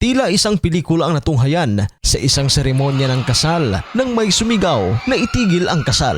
Tila isang pelikula ang natunghayan sa isang seremonya ng kasal nang may sumigaw na itigil ang kasal.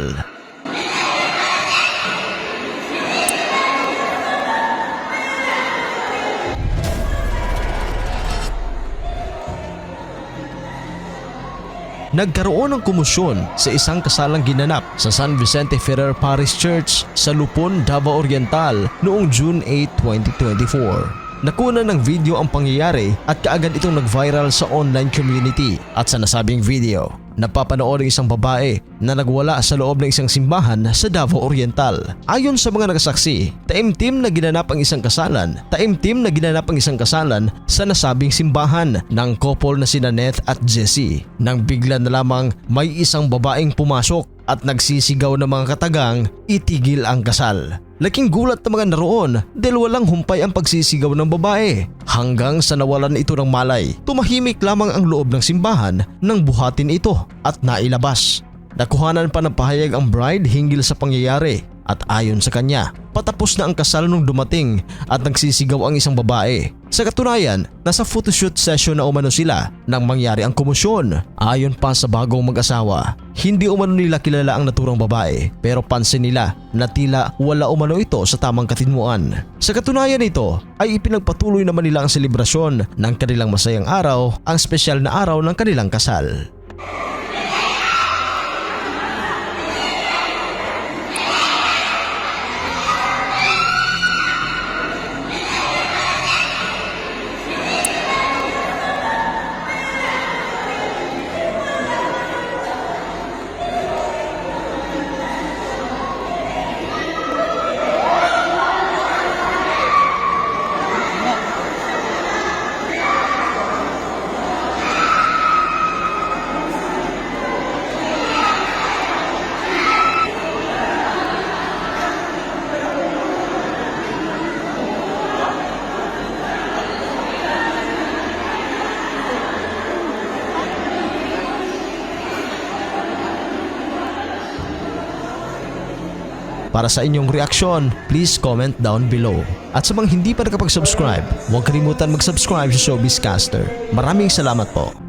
Nagkaroon ng kumusyon sa isang kasalang ginanap sa San Vicente Ferrer Parish Church sa Lupon, Davao Oriental noong June 8, 2024. Nakuna ng video ang pangyayari at kaagad itong nag-viral sa online community at sa nasabing video. Napapanood ang isang babae na nagwala sa loob ng isang simbahan sa Davao Oriental. Ayon sa mga nagsaksi, taimtim na ginanap ang isang kasalan, taimtim na ginanap ang isang kasalan sa nasabing simbahan ng couple na sina Neth at Jessie. Nang bigla na lamang may isang babaeng pumasok at nagsisigaw ng mga katagang itigil ang kasal. Laking gulat ng mga naroon dahil walang humpay ang pagsisigaw ng babae. Hanggang sa nawalan ito ng malay, tumahimik lamang ang loob ng simbahan nang buhatin ito at nailabas. Nakuhanan pa ng pahayag ang bride hinggil sa pangyayari at ayon sa kanya, patapos na ang kasal nung dumating at nagsisigaw ang isang babae. Sa katunayan, nasa photoshoot session na umano sila nang mangyari ang kumusyon. Ayon pa sa bagong mag-asawa, hindi umano nila kilala ang naturang babae pero pansin nila na tila wala umano ito sa tamang katinmuan. Sa katunayan nito ay ipinagpatuloy naman nila ang selebrasyon ng kanilang masayang araw, ang espesyal na araw ng kanilang kasal. Para sa inyong reaksyon, please comment down below. At sa mga hindi pa nakapag-subscribe, huwag kalimutan mag-subscribe sa Showbiz Caster. Maraming salamat po.